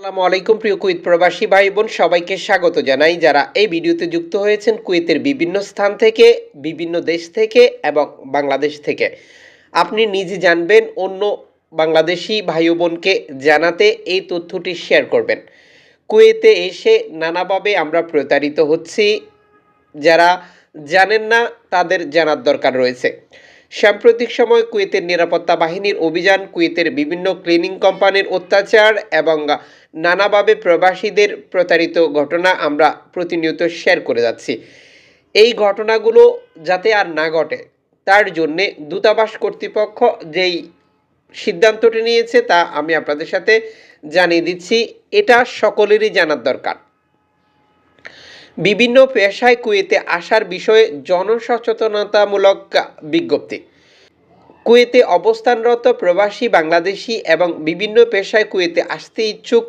আসসালামু আলাইকুম, প্রিয় কুয়েত প্রবাসী ভাই বোন সবাইকে স্বাগত জানাই। যারা এই ভিডিওতে যুক্ত হয়েছেন কুয়েতের বিভিন্ন স্থান থেকে, বিভিন্ন দেশ থেকে এবং বাংলাদেশ থেকে। আপনি নিজে জানবেন, অন্য বাংলাদেশি ভাই বোনকে জানাতে এই তথ্যটি শেয়ার করবেন। কুয়েতে এসে নানাভাবে আমরা প্রতারিত হচ্ছি। যারা জানেন না, তাদের জানার দরকার রয়েছে। সাম্প্রতিক সময় কুয়েতের নিরাপত্তা বাহিনীর অভিযান, কুয়েতের বিভিন্ন ক্লিনিং কোম্পানির অত্যাচার এবং নানাভাবে প্রবাসীদের প্রতারিত ঘটনা আমরা প্রতিনিয়ত শেয়ার করে যাচ্ছি। এই ঘটনাগুলো যাতে আর না ঘটে, তার জন্যে দূতাবাস কর্তৃপক্ষ যেই সিদ্ধান্তটি নিয়েছে তা আমি আপনাদের সাথে জানিয়ে দিচ্ছি। এটা সকলেরই জানার দরকার। বিভিন্ন পেশায় কুয়েতে আসার বিষয়ে জনসচেতনতামূলক বিজ্ঞপ্তি। কুয়েতে অবস্থানরত প্রবাসী বাংলাদেশি এবং বিভিন্ন পেশায় কুয়েতে আসতে ইচ্ছুক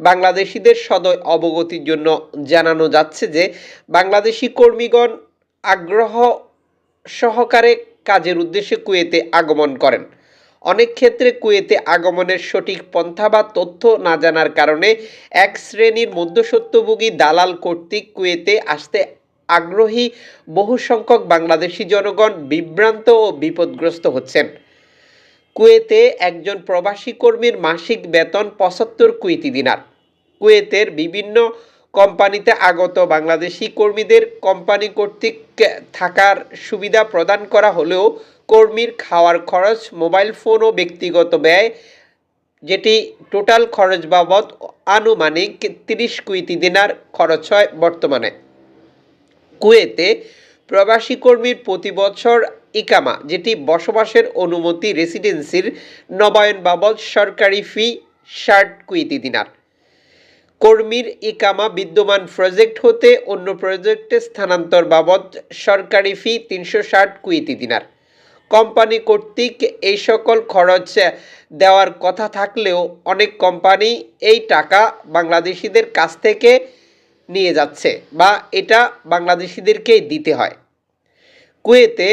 বাংলাদেশিদের সদয় অবগতির জন্য জানানো যাচ্ছে যে বাংলাদেশি কর্মীগণ আগ্রহ সহকারে কাজের উদ্দেশ্যে কুয়েতে আগমন করেন। অনেক ক্ষেত্রে কুয়েতে আগমনের সঠিক পন্থা বা তথ্য না জানার কারণে এক শ্রেণির মধ্যসত্যভোগী দালাল কর্তৃক কুয়েতে আসতে আগ্রহী বহু সংখ্যক বাংলাদেশি জনগণ বিভ্রান্ত ও বিপদগ্রস্ত হচ্ছেন। কুয়েতে একজন প্রবাসী কর্মীর মাসিক বেতন পঁচাত্তর কুয়েতি দিনার। কুয়েতের বিভিন্ন কোম্পানিতে আগত বাংলাদেশি কর্মীদের কোম্পানি কর্তৃক থাকার সুবিধা প্রদান করা হলেও কর্মীর খাওয়ার খরচ, মোবাইল ফোন ও ব্যক্তিগত ব্যয়, যেটি টোটাল খরচ বাবদ আনুমানিক তিরিশ কুইতি দিনার খরচ হয় বর্তমানে। কুয়েতে প্রবাসী কর্মীর প্রতি বছর ইকামা, যেটি বসবাসের অনুমতি রেসিডেন্সির নবায়ন বাবদ সরকারি ফি ষাট কুইতি দিনার। কর্মীর ইকামা বিদ্যমান প্রজেক্ট হতে অন্য প্রজেক্টে স্থানান্তর বাবদ সরকারি ফি তিনশো ষাট কুইতি দিনার। কোম্পানি কর্তৃক এই সকল খরচ দেওয়ার কথা থাকলেও অনেক কোম্পানি এই টাকা বাংলাদেশিদের কাছ থেকে নিয়ে যাচ্ছে বা এটা বাংলাদেশিদেরকেই দিতে হয়। কুয়েতে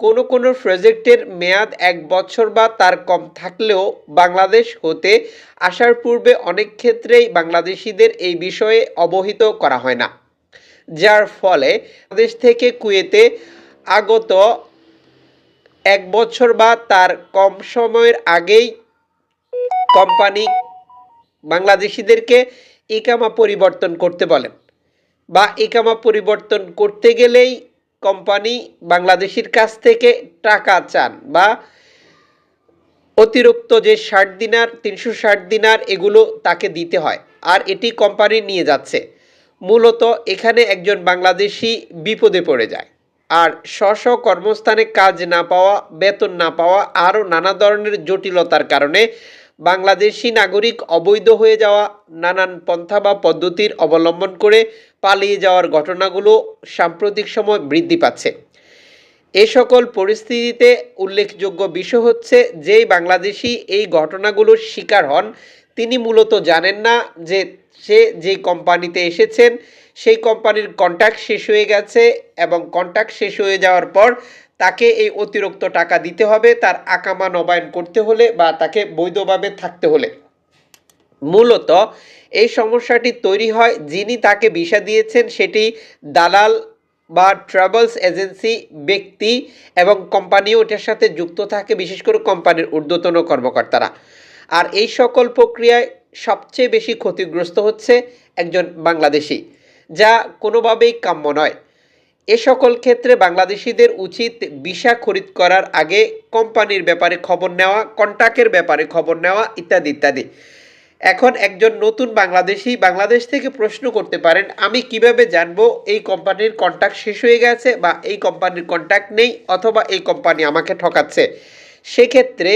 কোনো কোনো প্রজেক্টের মেয়াদ এক বছর বা তার কম থাকলেও বাংলাদেশ হতে আসার পূর্বে অনেক ক্ষেত্রেই বাংলাদেশিদের এই বিষয়ে অবহিত করা হয় না। যার ফলে বাংলাদেশ থেকে কুয়েতে আগত এক বছর বা তার কম সময়ের আগেই কোম্পানি বাংলাদেশিদেরকে ইকামা পরিবর্তন করতে বলেন। বা ইকামা পরিবর্তন করতে গেলেই কোম্পানি বাংলাদেশির কাছ থেকে টাকা চান বা অতিরিক্ত যে ষাট দিনার, তিনশো ষাট দিনার এগুলো তাকে দিতে হয়। আর এটি কোম্পানি নিয়ে যাচ্ছে। মূলত এখানে একজন বাংলাদেশি বিপদে পড়ে যায়। আর স্ব কর্মস্থানে কাজ না পাওয়া, বেতন না পাওয়া, আরও নানা ধরনের জটিলতার কারণে বাংলাদেশি নাগরিক অবৈধ হয়ে যাওয়া, নানান পন্থা বা পদ্ধতির অবলম্বন করে পালিয়ে যাওয়ার ঘটনাগুলো সাম্প্রতিক সময় বৃদ্ধি পাচ্ছে। এ সকল পরিস্থিতিতে উল্লেখযোগ্য বিষয় হচ্ছে, যেই বাংলাদেশি এই ঘটনাগুলোর শিকার হন, তিনি মূলত জানেন না যে সে যেই কোম্পানিতে এসেছেন, সেই কোম্পানির কন্ট্যাক্ট শেষ হয়ে গেছে এবং কন্ট্যাক্ট শেষ হয়ে যাওয়ার পর তাকে এই অতিরিক্ত টাকা দিতে হবে, তার আকামা নবায়ন করতে হলে বা তাকে বৈধভাবে থাকতে হলে। মূলত এই সমস্যাটি তৈরি হয় যিনি তাকে ভিসা দিয়েছেন, সেটি দালাল বা ট্রাভেলস এজেন্সি ব্যক্তি এবং কোম্পানিও এটার সাথে যুক্ত থাকে, বিশেষ করে কোম্পানির ঊর্ধ্বতন কর্মকর্তারা। আর এই সকল প্রক্রিয়ায় সবচেয়ে বেশি ক্ষতিগ্রস্ত হচ্ছে একজন বাংলাদেশি, যা কোনোভাবেই কাম্য নয়। এ সকল ক্ষেত্রে বাংলাদেশিদের উচিত ভিসা খরিদ করার আগে কোম্পানির ব্যাপারে খবর নেওয়া কন্ট্যাক্টের ব্যাপারে খবর নেওয়া ইত্যাদি ইত্যাদি। এখন একজন নতুন বাংলাদেশি বাংলাদেশ থেকে প্রশ্ন করতে পারেন, আমি কীভাবে জানব এই কোম্পানির কন্ট্যাক্ট শেষ হয়ে গেছে বা এই কোম্পানির কন্ট্যাক্ট নেই অথবা এই কোম্পানি আমাকে ঠকাচ্ছে? সেক্ষেত্রে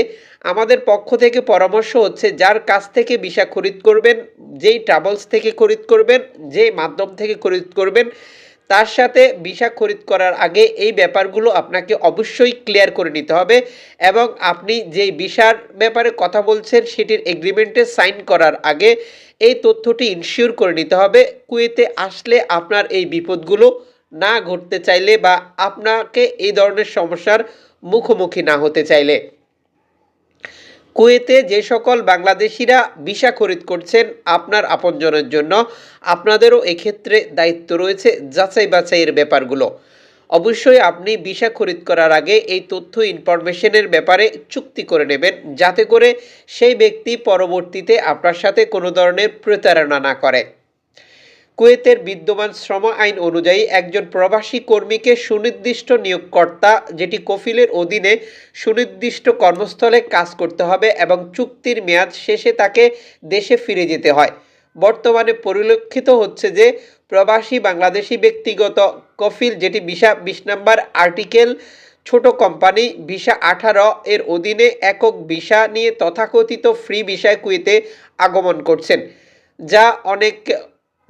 আমাদের পক্ষ থেকে পরামর্শ হচ্ছে, যার কাছ থেকে ভিসা খরিদ করবেন, যেই ট্রাভেলস থেকে খরিদ করবেন, যেই মাধ্যম থেকে খরিদ করবেন তার সাথে ভিসা খরিদ করার আগে এই ব্যাপারগুলো আপনাকে অবশ্যই ক্লিয়ার করে নিতে হবে এবং আপনি যেই ভিসার ব্যাপারে কথা বলছেন সেটির এগ্রিমেন্টে সাইন করার আগে এই তথ্যটি ইনশিওর করে নিতে হবে। কুয়েতে আসলে আপনার এই বিপদগুলো না ঘটতে চাইলে বা আপনাকে এই ধরনের সমস্যার মুখোমুখি না হতে চাইলে। কুয়েতে যে সকল বাংলাদেশিরা ভিসা খরিদ করছেন আপনার আপনজনের জন্য, আপনাদেরও এক্ষেত্রে দায়িত্ব রয়েছে যাচাই বাছাইয়ের ব্যাপারগুলো। অবশ্যই আপনি ভিসা খরিদ করার আগে এই তথ্য ইনফরমেশনের ব্যাপারে চুক্তি করে নেবেন, যাতে করে সেই ব্যক্তি পরবর্তীতে আপনার সাথে কোনো ধরনের প্রতারণা না করে। কুয়েতের বিদ্যমান শ্রম আইন অনুযায়ী একজন প্রবাসী কর্মীকে সুনির্দিষ্ট নিয়োগকর্তা, যেটি কফিলের অধীনে সুনির্দিষ্ট কর্মস্থলে কাজ করতে হবে এবং চুক্তির মেয়াদ শেষে তাকে দেশে ফিরে যেতে হয়। বর্তমানে পরিলক্ষিত হচ্ছে যে প্রবাসী বাংলাদেশি ব্যক্তিগত কফিল, যেটি ভিসা বিশ নম্বর আর্টিকেল, ছোট কোম্পানি ভিসা আঠারো এর অধীনে একক ভিসা নিয়ে তথাকথিত ফ্রি ভিসায় কুয়েতে আগমন করছেন, যা অনেক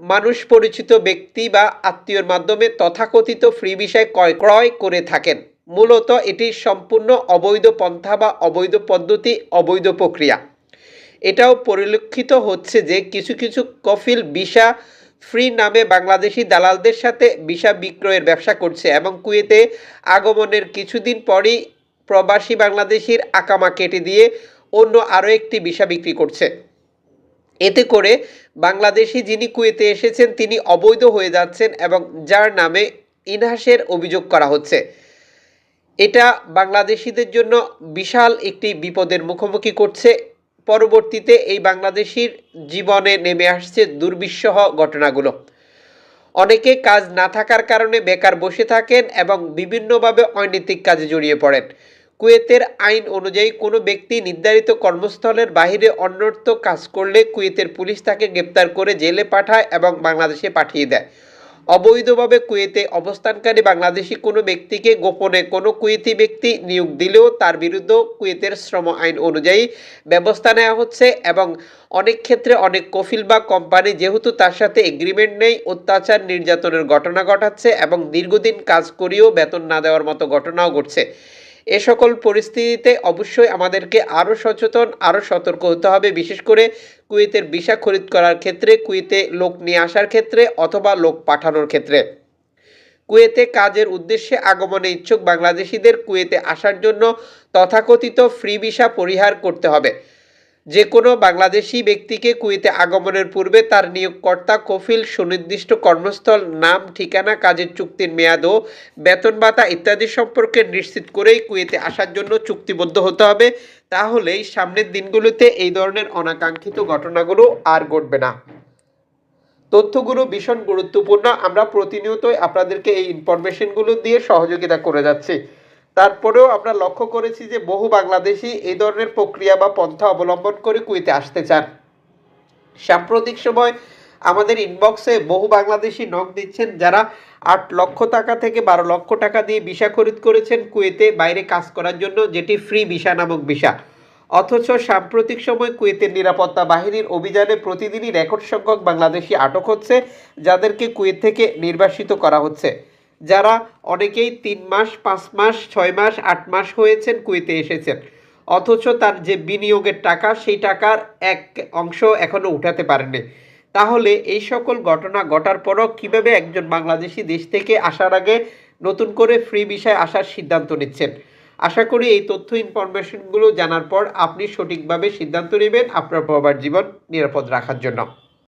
মানুষ পরিচিত ব্যক্তি বা আত্মীয়র মাধ্যমে তথাকথিত ফ্রি বিষয় ক্রয় ক্রয় করে থাকেন। মূলত এটি সম্পূর্ণ অবৈধ পন্থা বা অবৈধ পদ্ধতি, অবৈধ প্রক্রিয়া। এটাও পরিলক্ষিত হচ্ছে যে কিছু কিছু কফিল ভিসা ফ্রি নামে বাংলাদেশি দালালদের সাথে ভিসা বিক্রয়ের ব্যবসা করছে এবং কুয়েতে আগমনের কিছুদিন পরই প্রবাসী বাংলাদেশির আকামা কেটে দিয়ে অন্য আরও একটি ভিসা বিক্রি করছে। এতে করে বাংলাদেশি যিনি কুয়েতে এসেছেন, তিনি অবৈধ হয়ে যাচ্ছেন এবং যার নামে ইনহাসের অভিযোগ করা হচ্ছে। এটা বাংলাদেশিদের জন্য বিশাল একটি বিপদের মুখোমুখি করছে। পরবর্তীতে এই বাংলাদেশির জীবনে নেমে আসছে দুর্বিষহ ঘটনাগুলো। অনেকে কাজ না থাকার কারণে বেকার বসে থাকেন এবং বিভিন্নভাবে অনৈতিক কাজে জড়িয়ে পড়েন। কুয়েতের আইন অনুযায়ী কোনো ব্যক্তি নির্ধারিত কর্মস্থলের বাইরে অন্যত্র কাজ করলে কুয়েতের পুলিশ তাকে গ্রেপ্তার করে জেলে পাঠায় এবং বাংলাদেশে পাঠিয়ে দেয়। অবৈধভাবে কুয়েতে অবস্থানকারী বাংলাদেশি কোনো ব্যক্তিকে গোপনে কোনো কুয়েতি ব্যক্তি নিয়োগ দিলেও তার বিরুদ্ধে কুয়েতের শ্রম আইন অনুযায়ী ব্যবস্থা নেওয়া হচ্ছে এবং অনেক ক্ষেত্রে অনেক কফিল বা কোম্পানি যেহেতু তার সাথে এগ্রিমেন্ট নেই, অত্যাচার, নির্যাতনের ঘটনা ঘটাচ্ছে এবং দীর্ঘদিন কাজ করিয়েও বেতন না দেওয়ার মতো ঘটনাও ঘটছে। এ সকল পরিস্থিতিতে অবশ্যই আমাদেরকে আরও সচেতন, আরও সতর্ক হতে হবে। বিশেষ করে কুয়েতের ভিসা খরিদ করার ক্ষেত্রে, কুয়েতে লোক নিয়ে আসার ক্ষেত্রে অথবা লোক পাঠানোর ক্ষেত্রে। কুয়েতে কাজের উদ্দেশ্যে আগমনে ইচ্ছুক বাংলাদেশিদের কুয়েতে আসার জন্য তথাকথিত ফ্রি ভিসা পরিহার করতে হবে। যে কোনো বাংলাদেশি ব্যক্তিকে কুয়েতে আগমনের পূর্বে তার নিয়োগকর্তা কফিল সুনির্দিষ্ট কর্মস্থল, নাম, ঠিকানা, কাজের চুক্তির মেয়াদ ও বেতন ভাতা ইত্যাদি সম্পর্কে নিশ্চিত করেই কুয়েতে আসার জন্য চুক্তিবদ্ধ হতে হবে। তাহলেই সামনের দিনগুলোতে এই ধরনের অনাকাঙ্ক্ষিত ঘটনাগুলো আর ঘটবে না। তথ্যগুলো ভীষণ গুরুত্বপূর্ণ। আমরা প্রতিনিয়তই আপনাদেরকে এই ইনফরমেশনগুলো দিয়ে সহযোগিতা করে যাচ্ছি। তারপরেও আমরা লক্ষ্য করেছি যে বহু বাংলাদেশি এই ধরনের প্রক্রিয়া বা পন্থা অবলম্বন করে কুয়েতে আসতে চান। সাম্প্রতিক সময় আমাদের ইনবক্সে বহু বাংলাদেশি নক দিচ্ছেন যারা আট লক্ষ টাকা থেকে বারো লক্ষ টাকা দিয়ে ভিসা খরিদ করেছেন কুয়েতে বাইরে কাজ করার জন্য, যেটি ফ্রি ভিসা নামক ভিসা অথচ সাম্প্রতিক সময় কুয়েতের নিরাপত্তা বাহিনীর অভিযানে প্রতিদিনই রেকর্ড সংখ্যক বাংলাদেশি আটক হচ্ছে, যাদেরকে কুয়েত থেকে নির্বাসিত করা হচ্ছে। যারা অনেকেই তিন মাস, পাঁচ মাস, ছয় মাস, আট মাস হয়েছেন কুয়েতে এসেছেন। অথচ তার যে বিনিয়োগের টাকা, সেই টাকার এক অংশ এখনও উঠাতে পারেনি তাহলে এই সকল ঘটনা ঘটার পরও কীভাবে একজন বাংলাদেশি দেশ থেকে আসার আগে নতুন করে ফ্রি বিষয়ে আসার সিদ্ধান্ত নিচ্ছেন? আশা করি এই তথ্য, ইনফরমেশনগুলো জানার পর আপনি সঠিকভাবে সিদ্ধান্ত নেবেন আপনার বাবার জীবন নিরাপদ রাখার জন্য।